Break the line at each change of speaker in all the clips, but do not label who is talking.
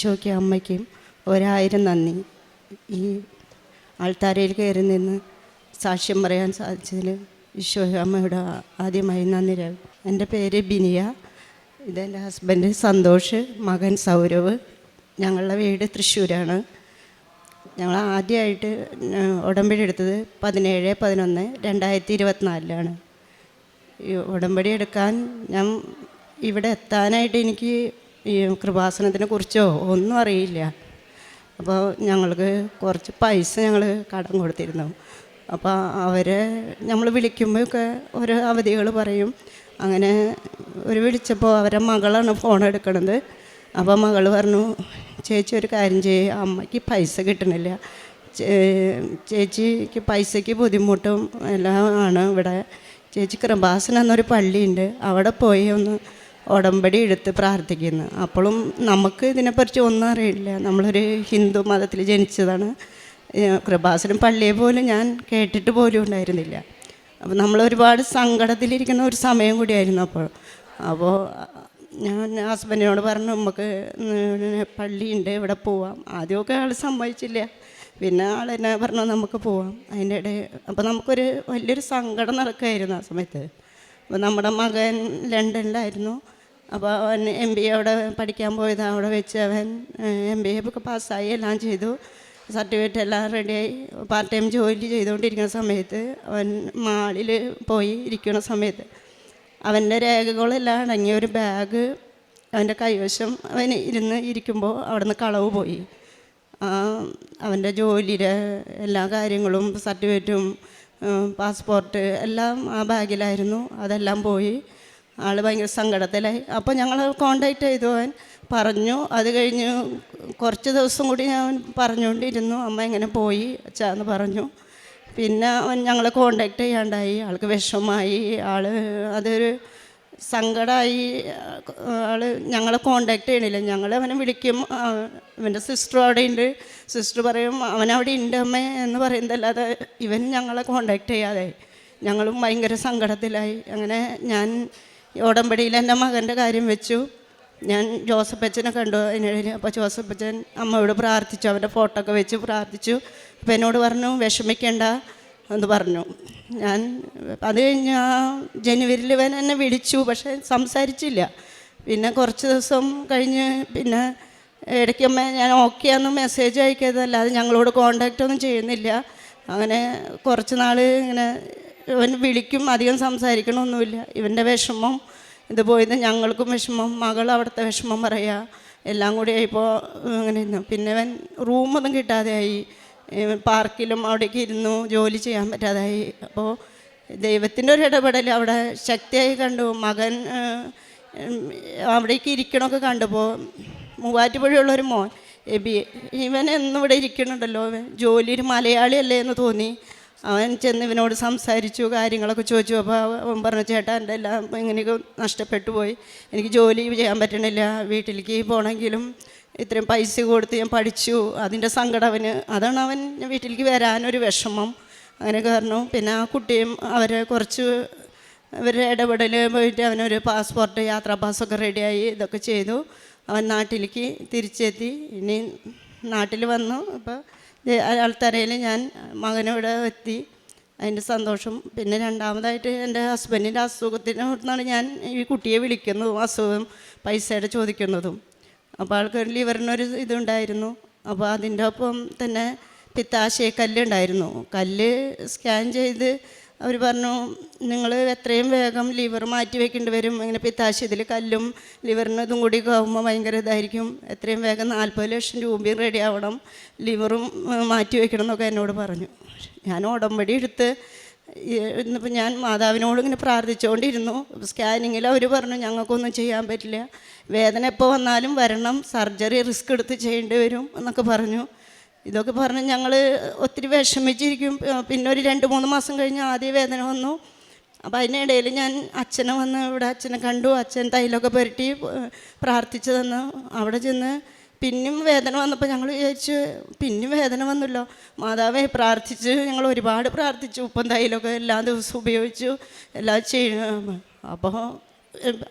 ഈശോയ്ക്കും അമ്മയ്ക്കും ഒരായിരം നന്ദി. ഈ ആൾത്താരയിൽ കയറി നിന്ന് സാക്ഷ്യം പറയാൻ സാധിച്ചതിൽ ഈശോ അമ്മയുടെ ആദ്യമായി നന്ദി എന്റെ പേര് ബിനിയ. ഇതെന്റെ ഹസ്ബൻഡ് സന്തോഷ് മകൻ സൗരവ്. ഞങ്ങളുടെ വീട് തൃശ്ശൂരാണ്. ഞങ്ങൾ ആദ്യമായിട്ട് ഉടമ്പടി എടുത്തത് പതിനേഴ് പതിനൊന്ന് രണ്ടായിരത്തി ഇരുപത്തിനാലിലാണ്. ഉടമ്പടി എടുക്കാൻ ഞാൻ ഇവിടെ എത്താനായിട്ട് എനിക്ക് ഈ കൃപാസനത്തിനെ കുറിച്ചോ ഒന്നും അറിയില്ല. അപ്പോൾ ഞങ്ങൾക്ക് കുറച്ച് പൈസ ഞങ്ങൾ കടം കൊടുത്തിരുന്നു. അപ്പോൾ അവരെ നമ്മൾ വിളിക്കുമ്പോഴൊക്കെ ഓരോ അവധികൾ പറയും. അങ്ങനെ ഒരു വിളിച്ചപ്പോൾ അവരെ മകളാണ് ഫോൺ എടുക്കണത്. അപ്പോൾ മകൾ പറഞ്ഞു ചേച്ചി ഒരു കാര്യം ചെയ്യും അമ്മയ്ക്ക് പൈസ കിട്ടണില്ല. ചേച്ചിക്ക് പൈസയ്ക്ക് ബുദ്ധിമുട്ടും എല്ലാം ആണ് ഇവിടെ. ചേച്ചി കൃപാസനം എന്നൊരു പള്ളിയുണ്ട്. അവിടെ പോയി ഒന്ന് ഉടമ്പടി എടുത്ത് പ്രാർത്ഥിക്കുന്നു. അപ്പോഴും നമുക്ക് ഇതിനെക്കുറിച്ച് ഒന്നും അറിയില്ല. നമ്മളൊരു ഹിന്ദു മതത്തിൽ ജനിച്ചതാണ്. കൃപാസനം പള്ളിയെ പോലും ഞാൻ കേട്ടിട്ട് പോലും ഉണ്ടായിരുന്നില്ല. അപ്പോൾ നമ്മൾ ഒരുപാട് സങ്കടത്തിലിരിക്കുന്ന ഒരു സമയം കൂടിയായിരുന്നു അപ്പോൾ. അപ്പോൾ ഞാൻ ഹസ്ബൻഡിനോട് പറഞ്ഞു നമുക്ക് പള്ളിയുണ്ട് ഇവിടെ പോവാം. ആദ്യമൊക്കെ ആൾ സമ്മതിച്ചില്ല. പിന്നെ ആൾ എന്നെ പറഞ്ഞു നമുക്ക് പോവാം. അതിന്റെ ഇടയിൽ അപ്പോൾ നമുക്കൊരു വലിയൊരു സങ്കടം നടക്കുമായിരുന്നു ആ സമയത്ത്. അപ്പോൾ നമ്മുടെ മകൻ ലണ്ടനിലായിരുന്നു. അപ്പോൾ അവൻ എം ബി എ അവിടെ പഠിക്കാൻ പോയത്. അവിടെ വെച്ച് അവൻ എം ബി എ ഒക്കെ പാസ്സായി. എല്ലാം ചെയ്തു. സർട്ടിഫിക്കറ്റ് എല്ലാം റെഡിയായി പാർട്ട് ടൈം ജോലി ചെയ്തുകൊണ്ടിരിക്കുന്ന സമയത്ത് അവൻ മാളിൽ പോയി ഇരിക്കുന്ന സമയത്ത് അവന്റെ രേഖകളെല്ലാം അടങ്ങിയ ഒരു ബാഗ് അവന്റെ കൈവശം അവൻ ഇരുന്ന് ഇരിക്കുമ്പോൾ അവിടെ നിന്ന് കളവ് പോയി. അവന്റെ ജോലിയുടെ എല്ലാ കാര്യങ്ങളും സർട്ടിഫിക്കറ്റും പാസ്പോർട്ട് എല്ലാം ആ ബാഗിലായിരുന്നു അതെല്ലാം പോയി. ആൾ ഭയങ്കര സങ്കടത്തിലായി. അപ്പോൾ ഞങ്ങൾ കോണ്ടാക്ട് ചെയ്തു. അവൻ പറഞ്ഞു അത് കഴിഞ്ഞ് കുറച്ച് ദിവസം കൂടി ഞാൻ പറഞ്ഞുകൊണ്ടിരുന്നു. അമ്മ ഇങ്ങനെ പോയി അച്ഛാന്ന് പറഞ്ഞു. പിന്നെ അവൻ ഞങ്ങളെ കോണ്ടാക്ട് ചെയ്യാണ്ടായി. ആൾക്ക് വിഷമമായി. ആൾ അതൊരു സങ്കടമായി ആൾ ഞങ്ങളെ കോണ്ടാക്ട് ചെയ്യണില്ല. ഞങ്ങൾ അവനെ വിളിക്കും. അവന്റെ സിസ്റ്റർ അവിടെ ഉണ്ട്. സിസ്റ്റർ പറയും അവൻ അവിടെ ഉണ്ട് അമ്മ എന്ന് പറയുന്നതല്ലാതെ ഇവൻ ഞങ്ങളെ കോണ്ടാക്ട് ചെയ്യാതെ ഞങ്ങളും ഭയങ്കര സങ്കടത്തിലായി. അങ്ങനെ ഞാൻ ഉടമ്പടിയിൽ എന്റെ മകന്റെ കാര്യം വെച്ചു. ഞാൻ ജോസഫ് അച്ഛനെ കണ്ടു. അതിനിടയിൽ അപ്പോൾ ജോസഫ് അച്ഛൻ അമ്മയോട് പ്രാർത്ഥിച്ചു. അവന്റെ ഫോട്ടോ ഒക്കെ വെച്ച് പ്രാർത്ഥിച്ചു. അപ്പോൾ എന്നോട് പറഞ്ഞു വിഷമിക്കേണ്ട എന്ന് പറഞ്ഞു. ഞാൻ അത് കഴിഞ്ഞ് ആ ജനുവരിയിൽ ഇവൻ എന്നെ വിളിച്ചു പക്ഷേ സംസാരിച്ചില്ല. പിന്നെ കുറച്ച് ദിവസം കഴിഞ്ഞ് പിന്നെ ഇടയ്ക്ക് അമ്മ ഞാൻ ഓക്കെയാന്ന് മെസ്സേജ് അയക്കിയതല്ലാതെ ഞങ്ങളോട് കോണ്ടാക്റ്റ് ഒന്നും ചെയ്യുന്നില്ല. അങ്ങനെ കുറച്ച് നാൾ ഇങ്ങനെ ഇവൻ വിളിക്കും അധികം സംസാരിക്കണമൊന്നുമില്ല. ഇവന്റെ വിഷമം ഇത് പോയത് ഞങ്ങൾക്കും വിഷമം മകൾ അവിടുത്തെ വിഷമം പറയുക എല്ലാം കൂടി ആയിപ്പോൾ അങ്ങനെ ഇരുന്നു. പിന്നെ ഇവൻ റൂമൊന്നും കിട്ടാതെയായി. പാർക്കിലും അവിടേക്ക് ഇരുന്നു ജോലി ചെയ്യാൻ പറ്റാതായി. അപ്പോൾ ദൈവത്തിന്റെ ഒരു ഇടപെടൽ അവിടെ ശക്തിയായി കണ്ടു. മകൻ അവിടേക്ക് ഇരിക്കണമൊക്കെ കണ്ടപ്പോൾ മൂവാറ്റുപുഴയുള്ളൊരു മോൻ എബി ഇവൻ എന്നും ഇരിക്കണുണ്ടല്ലോ ജോലി ഒരു മലയാളിയല്ലേ എന്ന് തോന്നി. അവൻ ചെന്ന് ഇവനോട് സംസാരിച്ചു കാര്യങ്ങളൊക്കെ ചോദിച്ചു. അപ്പോൾ അവൻ പറഞ്ഞു ചേട്ടാ എന്റെ എല്ലാം ഇങ്ങനെയൊക്കെ നഷ്ടപ്പെട്ടു പോയി. എനിക്ക് ജോലി ചെയ്യാൻ പറ്റണില്ല. വീട്ടിലേക്ക് പോകണമെങ്കിലും ഇത്രയും പൈസ കൊടുത്ത് ഞാൻ പഠിച്ചു. അതിന്റെ സങ്കടം അവന്. അതാണ് അവൻ വീട്ടിലേക്ക് വരാനൊരു വിഷമം. അങ്ങനെ കാരണം പിന്നെ ആ കുട്ടിയും അവരെ കുറച്ച് ഇവരുടെ ഇടപെടൽ പോയിട്ട് അവനൊരു പാസ്പോർട്ട് യാത്രാ പാസ്സൊക്കെ റെഡിയായി ഇതൊക്കെ ചെയ്തു. അവൻ നാട്ടിലേക്ക് തിരിച്ചെത്തി. ഇനി നാട്ടിൽ വന്നു. അപ്പോൾ ആൾത്തറയിൽ ഞാൻ മകനോട് എത്തി. അതിന്റെ സന്തോഷം. പിന്നെ രണ്ടാമതായിട്ട് എന്റെ ഹസ്ബൻഡിന്റെ അസുഖത്തിനെ നിന്നാണ് ഞാൻ ഈ കുട്ടിയെ വിളിക്കുന്നതും അസുഖം പൈസയുടെ ചോദിക്കുന്നതും. അപ്പോൾ ആൾക്ക് ലിവറിനൊരു ഇതുണ്ടായിരുന്നു. അപ്പോൾ അതിന്റെ ഒപ്പം തന്നെ പിത്താശയ കല്ലുണ്ടായിരുന്നു കല്ല് സ്കാൻ ചെയ്ത് അവർ പറഞ്ഞു നിങ്ങൾ എത്രയും വേഗം ലിവർ മാറ്റി വെക്കേണ്ടി വരും. ഇങ്ങനെ പിത്താശയത്തിൽ കല്ലും ലിവറിന് ഇതും കൂടി ആകുമ്പോൾ ഭയങ്കര ഇതായിരിക്കും. എത്രയും വേഗം നാൽപ്പത് ലക്ഷം രൂപയും റെഡി ആവണം. ലിവറും മാറ്റി വെക്കണം എന്നൊക്കെ എന്നോട് പറഞ്ഞു. ഞാൻ ഉടമ്പടി എടുത്ത് ഇന്നിപ്പോൾ ഞാൻ മാതാവിനോട് ഇങ്ങനെ പ്രാർത്ഥിച്ചുകൊണ്ടിരുന്നു സ്കാനിങ്ങിൽ അവർ പറഞ്ഞു ഞങ്ങൾക്കൊന്നും ചെയ്യാൻ പറ്റില്ല. വേദന എപ്പോൾ വന്നാലും വരണം. സർജറി റിസ്ക് എടുത്ത് ചെയ്യേണ്ടി വരും എന്നൊക്കെ പറഞ്ഞു. ഇതൊക്കെ പറഞ്ഞ് ഞങ്ങൾ ഒത്തിരി വിഷമിച്ചിരിക്കും. പിന്നെ ഒരു രണ്ട് മൂന്ന് മാസം കഴിഞ്ഞ് ആദ്യ വേദന വന്നു. അപ്പോൾ അതിനിടയിൽ ഞാൻ അച്ഛനെ വന്ന് ഇവിടെ അച്ഛനെ കണ്ടു. അച്ഛൻ തൈലൊക്കെ പുരട്ടി പ്രാർത്ഥിച്ചു തന്നു അവിടെ ചെന്ന്. പിന്നെയും വേദന വന്നപ്പോൾ ഞങ്ങൾ വിചാരിച്ചു പിന്നെയും വേദന വന്നല്ലോ. മാതാവേ പ്രാർത്ഥിച്ച് ഞങ്ങൾ ഒരുപാട് പ്രാർത്ഥിച്ചു. ഉപ്പും തൈലൊക്കെ എല്ലാ ദിവസവും ഉപയോഗിച്ചു. എല്ലാം ചെയ്യണം അപ്പോൾ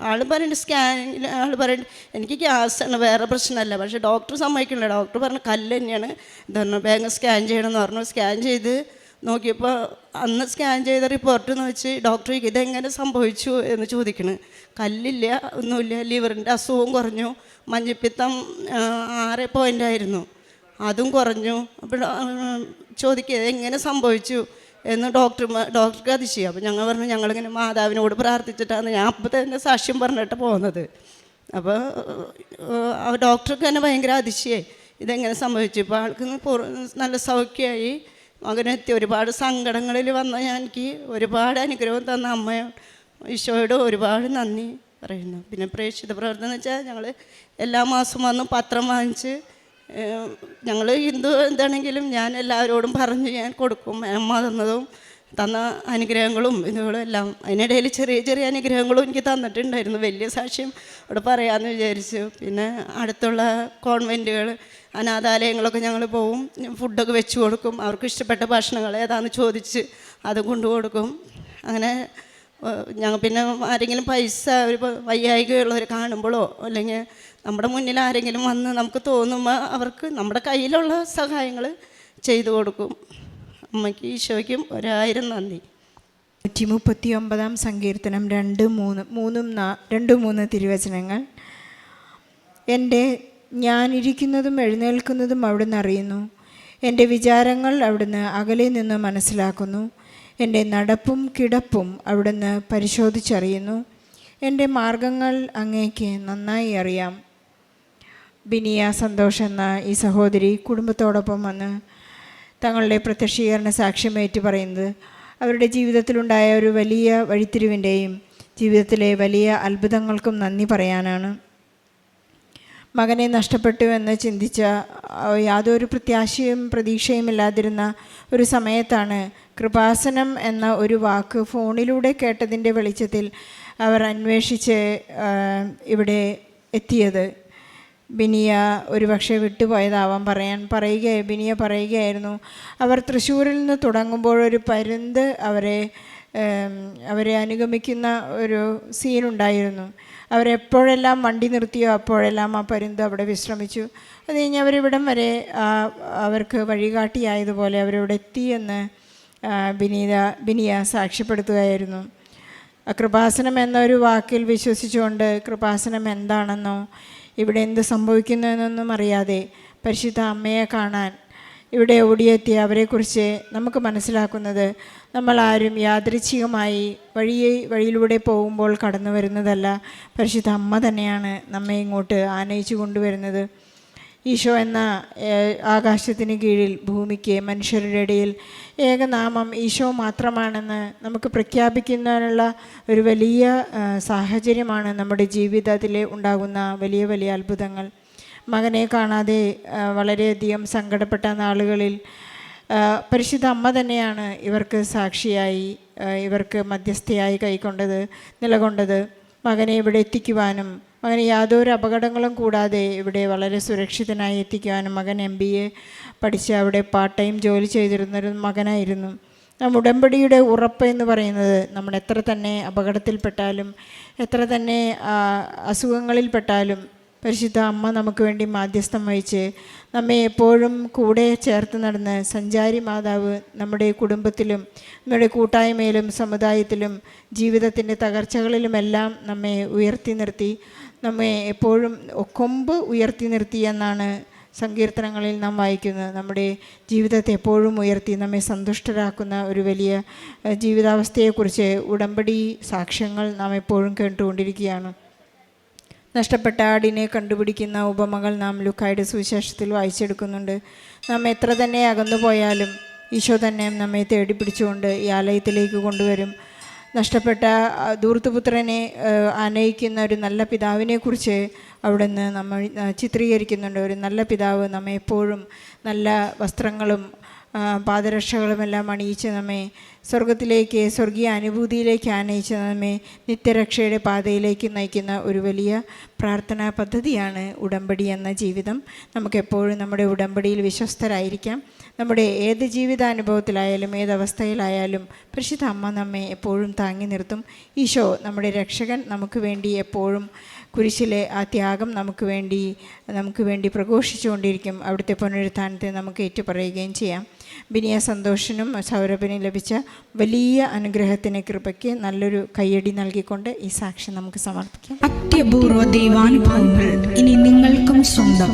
ആൾ പറയുന്നുണ്ട് സ്കാനിൽ ആൾ പറയുന്നുണ്ട് എനിക്ക് ഗ്യാസാണ് വേറെ പ്രശ്നമല്ല. പക്ഷേ ഡോക്ടർ സമ്മതിക്കില്ല. ഡോക്ടർ പറഞ്ഞു കല്ല് തന്നെയാണ്. ഇതാണ് വേഗം സ്കാൻ ചെയ്യണം എന്ന് പറഞ്ഞു. സ്കാൻ ചെയ്ത് നോക്കിയപ്പോൾ അന്ന് സ്കാൻ ചെയ്ത റിപ്പോർട്ട് എന്ന് വെച്ച് ഡോക്ടർ ഇതെങ്ങനെ സംഭവിച്ചു? എന്ന് ചോദിക്കണ്. കല്ലില്ല ഒന്നുമില്ല. ലിവറിന്റെ അസുഖവും കുറഞ്ഞു. മഞ്ഞപ്പിത്തം ആറ് പോയിന്റ് ആയിരുന്നു. അതും കുറഞ്ഞു. അപ്പോൾ ചോദിക്കുക എങ്ങനെ സംഭവിച്ചു? എന്ന് ഡോക്ടർ ഡോക്ടർക്ക് അതിശയം അപ്പോൾ ഞങ്ങൾ പറഞ്ഞു ഞങ്ങളിങ്ങനെ മാതാവിനോട് പ്രാർത്ഥിച്ചിട്ടാണ് ഞാൻ അപ്പോൾ തന്നെ സാക്ഷ്യം പറഞ്ഞിട്ട് പോകുന്നത്. അപ്പോൾ ഡോക്ടർക്ക് തന്നെ ഭയങ്കര അതിശയായി. ഇതെങ്ങനെ സംഭവിച്ചു? ഇപ്പോൾ ആൾക്ക് നല്ല സൗഖ്യമായി മകനെത്തി ഒരുപാട് സങ്കടങ്ങളിൽ വന്ന എനിക്ക് ഒരുപാട് അനുഗ്രഹം തന്ന അമ്മയോ ഈശോയോട് ഒരുപാട് നന്ദി പറയുന്നു. പിന്നെ പ്രേക്ഷിത പ്രവർത്തനം വെച്ചാൽ ഞങ്ങൾ എല്ലാ മാസവും വന്ന് പത്രം വാങ്ങിച്ച് ഞങ്ങൾ ഹിന്ദു എന്താണെങ്കിലും ഞാൻ എല്ലാവരോടും പറഞ്ഞ് ഞാൻ കൊടുക്കും അമ്മ തന്നതും തന്ന അനുഗ്രഹങ്ങളും ഇതുകളും എല്ലാം അതിനിടയിൽ ചെറിയ ചെറിയ അനുഗ്രഹങ്ങളും എനിക്ക് തന്നിട്ടുണ്ടായിരുന്നു. വലിയ സാക്ഷ്യം അവിടെ പറയാമെന്ന് വിചാരിച്ചു. പിന്നെ അടുത്തുള്ള കോൺവെന്റുകൾ അനാഥാലയങ്ങളൊക്കെ ഞങ്ങൾ പോവും ഫുഡൊക്കെ വെച്ച് കൊടുക്കും. അവർക്ക് ഇഷ്ടപ്പെട്ട ഭക്ഷണങ്ങൾ ഏതാണെന്ന് ചോദിച്ച് അത് കൊണ്ടു കൊടുക്കും അങ്ങനെ ഞങ്ങൾ പിന്നെ ആരെങ്കിലും പൈസ ഒരു വയ്യായികയുള്ളവർ കാണുമ്പോഴോ അല്ലെങ്കിൽ നമ്മുടെ മുന്നിൽ ആരെങ്കിലും വന്ന് നമുക്ക് തോന്നുമ്പോൾ അവർക്ക് നമ്മുടെ കയ്യിലുള്ള സഹായങ്ങൾ ചെയ്തു കൊടുക്കും. അമ്മയ്ക്ക് ഈശോയ്ക്കും ഒരായിരം നന്ദി.
നൂറ്റി മുപ്പത്തി ഒമ്പതാം സങ്കീർത്തനം രണ്ട് മൂന്ന് മൂന്നും നാ രണ്ട് മൂന്ന് തിരുവചനങ്ങൾ. എന്റെ ഞാനിരിക്കുന്നതും എഴുന്നേൽക്കുന്നതും അവിടുന്ന് അറിയുന്നു. എന്റെ വിചാരങ്ങൾ അവിടുന്ന് അകലെ നിന്ന് മനസ്സിലാക്കുന്നു. എന്റെ നടപ്പും കിടപ്പും അവിടുന്ന് പരിശോധിച്ചറിയുന്നു. എന്റെ മാർഗങ്ങൾ അങ്ങേക്ക് നന്നായി അറിയാം. ബിനിയ സന്തോഷ് എന്ന ഈ സഹോദരി കുടുംബത്തോടൊപ്പം വന്ന് തങ്ങളുടെ പ്രത്യക്ഷീകരണ സാക്ഷ്യമേറ്റ് പറയുന്നത് അവരുടെ ജീവിതത്തിലുണ്ടായ ഒരു വലിയ വഴിത്തിരിവിന്റെയും ജീവിതത്തിലെ വലിയ അത്ഭുതങ്ങൾക്കും നന്ദി പറയാനാണ്. മകനെ നഷ്ടപ്പെട്ടു എന്ന് ചിന്തിച്ച യാതൊരു പ്രത്യാശയും പ്രതീക്ഷയും ഇല്ലാതിരുന്ന ഒരു സമയത്താണ് കൃപാസനം എന്ന ഒരു വാക്ക് ഫോണിലൂടെ കേട്ടതിന്റെ വെളിച്ചത്തിൽ അവർ അന്വേഷിച്ച് ഇവിടെ എത്തിയത്. ബിനിയ ഒരുപക്ഷെ വിട്ടുപോയതാവാം പറയാൻ പറയുക ബിനിയ പറയുകയായിരുന്നു. അവർ തൃശ്ശൂരിൽ നിന്ന് തുടങ്ങുമ്പോൾ ഒരു പരുന്ത് അവരെ അവരെ അനുഗമിക്കുന്ന ഒരു സീനുണ്ടായിരുന്നു. അവരെപ്പോഴെല്ലാം വണ്ടി നിർത്തിയോ അപ്പോഴെല്ലാം ആ പരുന്ത് അവിടെ വിശ്രമിച്ചു. അത് കഴിഞ്ഞ് അവരിവിടം വരെ അവർക്ക് വഴികാട്ടിയായതുപോലെ അവരിവിടെ എത്തിയെന്ന് ബിനീത ബിനിയ സാക്ഷ്യപ്പെടുത്തുകയായിരുന്നു. കൃപാസനം എന്നൊരു വാക്കിൽ വിശ്വസിച്ചുകൊണ്ട് കൃപാസനം എന്താണെന്നോ ഇവിടെ എന്ത് സംഭവിക്കുന്നു എന്നൊന്നും അറിയാതെ പരിശുദ്ധ അമ്മയെ കാണാൻ ഇവിടെ ഓടിയെത്തി അവരെക്കുറിച്ച് നമുക്ക് മനസ്സിലാക്കുന്നത് നമ്മൾ ആരും യാദൃച്ഛികമായി വഴിയെ വഴിയിലൂടെ പോകുമ്പോൾ കടന്നു വരുന്നതല്ല പരിശുദ്ധ അമ്മ തന്നെയാണ് നമ്മെ ഇങ്ങോട്ട് ആനയിച്ചു കൊണ്ടുവരുന്നത്. ഈശോ എന്ന ആകാശത്തിന് കീഴിൽ ഭൂമിക്ക് മനുഷ്യരുടെ ഇടയിൽ ഏകനാമം ഈശോ മാത്രമാണെന്ന് നമുക്ക് പ്രഖ്യാപിക്കുന്നതിനുള്ള ഒരു വലിയ സാഹചര്യമാണ് നമ്മുടെ ജീവിതത്തിൽ ഉണ്ടാകുന്ന വലിയ വലിയ അത്ഭുതങ്ങൾ. മകനെ കാണാതെ വളരെയധികം സങ്കടപ്പെട്ട നാളുകളിൽ പരിശുദ്ധ അമ്മ തന്നെയാണ് ഇവർക്ക് സാക്ഷിയായി ഇവർക്ക് മധ്യസ്ഥയായി കൈക്കൊണ്ടത് നിലകൊണ്ടത്. മകനെ ഇവിടെ എത്തിക്കുവാനും മകന് യാതൊരു അപകടങ്ങളും കൂടാതെ ഇവിടെ വളരെ സുരക്ഷിതനായി എത്തിക്കുവാനും മകൻ എം ബി എ പഠിച്ച് അവിടെ പാർട്ട് ടൈം ജോലി ചെയ്തിരുന്നൊരു മകനായിരുന്നു. നാം ഉടമ്പടിയുടെ ഉറപ്പ് എന്ന് പറയുന്നത് നമ്മൾ എത്ര തന്നെ അപകടത്തിൽപ്പെട്ടാലും എത്ര തന്നെ അസുഖങ്ങളിൽപ്പെട്ടാലും പരിശുദ്ധ അമ്മ നമുക്ക് വേണ്ടി മാധ്യസ്ഥം വഹിച്ച് നമ്മെ എപ്പോഴും കൂടെ ചേർത്ത് നടന്ന് സഞ്ചാരി മാതാവ് നമ്മുടെ കുടുംബത്തിലും നമ്മുടെ കൂട്ടായ്മയിലും സമുദായത്തിലും ജീവിതത്തിന്റെ തകർച്ചകളിലുമെല്ലാം നമ്മെ ഉയർത്തി നിർത്തി നമ്മെ എപ്പോഴും കൊമ്പ് ഉയർത്തി നിർത്തി എന്നാണ് സങ്കീർത്തനങ്ങളിൽ നാം വായിക്കുന്നത്. നമ്മുടെ ജീവിതത്തെ എപ്പോഴും ഉയർത്തി നമ്മെ സന്തുഷ്ടരാക്കുന്ന ഒരു വലിയ ജീവിതാവസ്ഥയെക്കുറിച്ച് ഉടമ്പടി സാക്ഷ്യങ്ങൾ നാം എപ്പോഴും കേട്ടുകൊണ്ടിരിക്കുകയാണ്. നഷ്ടപ്പെട്ട ആടിനെ കണ്ടുപിടിക്കുന്ന ഉപമകൾ നാം ലുക്കായുടെ സുവിശേഷത്തിൽ വായിച്ചെടുക്കുന്നുണ്ട്. നാം എത്ര തന്നെ അകന്നു പോയാലും ഈശോ തന്നെ നമ്മെ തേടി പിടിച്ചുകൊണ്ട് ഈ ആലയത്തിലേക്ക് കൊണ്ടുവരും. നഷ്ടപ്പെട്ട ദൂർത്തുപുത്രനെ അനയിക്കുന്ന ഒരു നല്ല പിതാവിനെക്കുറിച്ച് അവിടുന്ന് നമ്മൾ ചിത്രീകരിക്കുന്നുണ്ട്. ഒരു നല്ല പിതാവ് നമ്മെ എപ്പോഴും നല്ല വസ്ത്രങ്ങളും പാദരക്ഷകളുമെല്ലാം അണിയിച്ച് നമ്മെ സ്വർഗത്തിലേക്ക് സ്വർഗീയ അനുഭൂതിയിലേക്ക് ആനയിച്ച് നമ്മെ നിത്യരക്ഷയുടെ പാതയിലേക്ക് നയിക്കുന്ന ഒരു വലിയ പ്രാർത്ഥനാ പദ്ധതിയാണ് ഉടമ്പടി എന്ന ജീവിതം. നമുക്കെപ്പോഴും നമ്മുടെ ഉടമ്പടിയിൽ വിശ്വസ്തരായിരിക്കാം. നമ്മുടെ ഏത് ജീവിതാനുഭവത്തിലായാലും ഏതവസ്ഥയിലായാലും പരിശുദ്ധ അമ്മ നമ്മെ എപ്പോഴും താങ്ങി നിർത്തും. ഈശോ നമ്മുടെ രക്ഷകൻ നമുക്ക് വേണ്ടി എപ്പോഴും കുരിശിലെ ആ ത്യാഗം നമുക്ക് വേണ്ടി നമുക്ക് വേണ്ടി പ്രഘോഷിച്ചുകൊണ്ടിരിക്കും. അവിടുത്തെ പുനരുത്ഥാനത്തെ നമുക്ക് ഏറ്റുപറയുകയും ചെയ്യാം. ബിനിയ സന്തോഷനും സൗരഭിനും ലഭിച്ച വലിയ അനുഗ്രഹത്തിന് കൃപയ്ക്ക് നല്ലൊരു കയ്യടി നൽകിക്കൊണ്ട് ഈ സാക്ഷ്യം നമുക്ക് സമർപ്പിക്കാം.
അത്യപൂർവ ദൈവാനുഭവങ്ങൾ ഇനി നിങ്ങൾക്കും സ്വന്തം.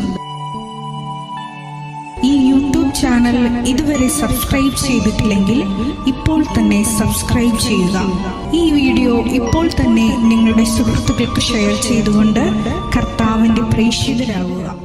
ഈ യൂട്യൂബ് ചാനൽ ഇതുവരെ സബ്സ്ക്രൈബ് ചെയ്തിട്ടില്ലെങ്കിൽ ഇപ്പോൾ തന്നെ സബ്സ്ക്രൈബ് ചെയ്യുക. ഈ വീഡിയോ ഇപ്പോൾ തന്നെ നിങ്ങളുടെ സുഹൃത്തുക്കൾക്ക് ഷെയർ ചെയ്തുകൊണ്ട് കർത്താവിന്റെ പ്രേക്ഷിതരാകുക.